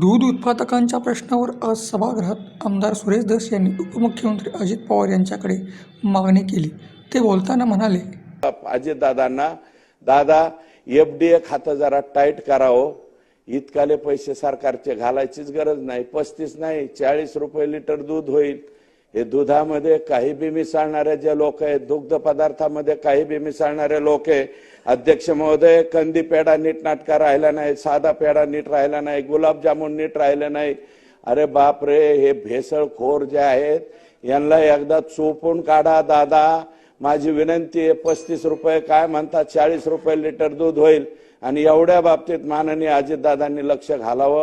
दूध उत्पादकांच्या प्रश्नावर आज सभागृहात आमदार सुरेश दस यांनी उपमुख्यमंत्री अजित पवार यांच्याकडे मागणी केली. ते बोलताना म्हणाले अजित दादांना दादा एफ डी ए खातं जरा टाईट करावं हो. इतकाले पैसे सरकारचे घालायचीच गरज नाही. पस्तीस नाही चाळीस रुपये लिटर दूध होईल. हे दुधामध्ये काही बी मिसळणारे जे लोक आहेत दुग्ध पदार्थामध्ये काही बी मिसळणारे लोक आहे. अध्यक्ष महोदय कंदी पेढा नीट नाटका राहिला नाही साधा पेढा नीट राहिला नाही गुलाबजामुन नीट राहिले नाही. अरे बाप रे हे भेसळखोर जे आहेत यांना एकदा चोपून काढा दादा. माझी विनंती आहे पस्तीस रुपये काय म्हणतात चाळीस रुपये लिटर दूध होईल. आणि एवढ्या बाबतीत माननीय अजितदादांनी लक्ष घालावं.